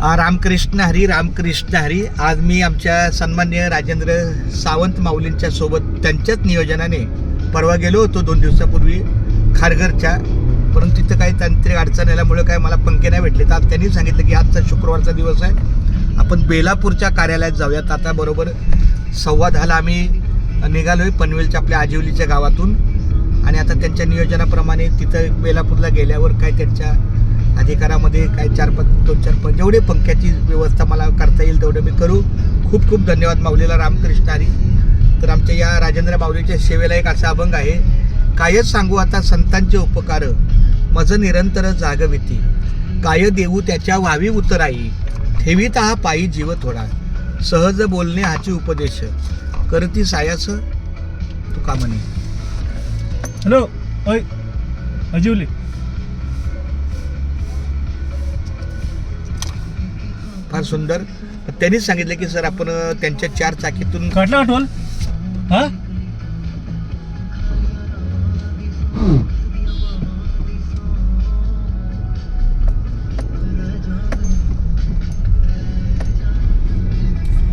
रामकृष्ण हरी रामकृष्ण हरी. आज मी आमच्या सन्मान्य राजेंद्र सावंत माऊलींच्या सोबत त्यांच्याच नियोजनाने परवा गेलो होतो दोन दिवसापूर्वी खारघरच्या. परंतु तिथं काही तांत्रिक अडचण आल्यामुळे काय मला पंखे नाही भेटले. तर आज त्यांनी सांगितलं की आजचा शुक्रवारचा दिवस आहे. आपण बेलापूरच्या कार्यालयात जाऊयात. आता बरोबर सव्वा दहाला आम्ही आहे पनवेलच्या आपल्या आजिवलीच्या गावातून. आणि आता त्यांच्या नियोजनाप्रमाणे तिथं बेलापूरला गेल्यावर काय त्यांच्या अधिकारामध्ये काय चार पाच दोन चार पाच जेवढे पंख्याची व्यवस्था मला करता येईल तेवढं मी करू. खूप खूप धन्यवाद माऊलीला रामकृष्ण हरी. तर आमच्या या राजेंद्र माऊलीच्या सेवेला एक असा अभंग आहे कायच सांगू आता संतांचे उपकार मज निरंतर जागविती काय देऊ त्याच्या व्हावी उतराई ठेवीत हा पायी जीव थोडा. सहज बोलणे हाची उपदेश करती सायास तू का म्हणे? हॅलो अजिवली फार सुंदर. त्यांनीच सांगितलं की सर आपण त्यांच्या चार चाकीतून काढला आठवल? हा?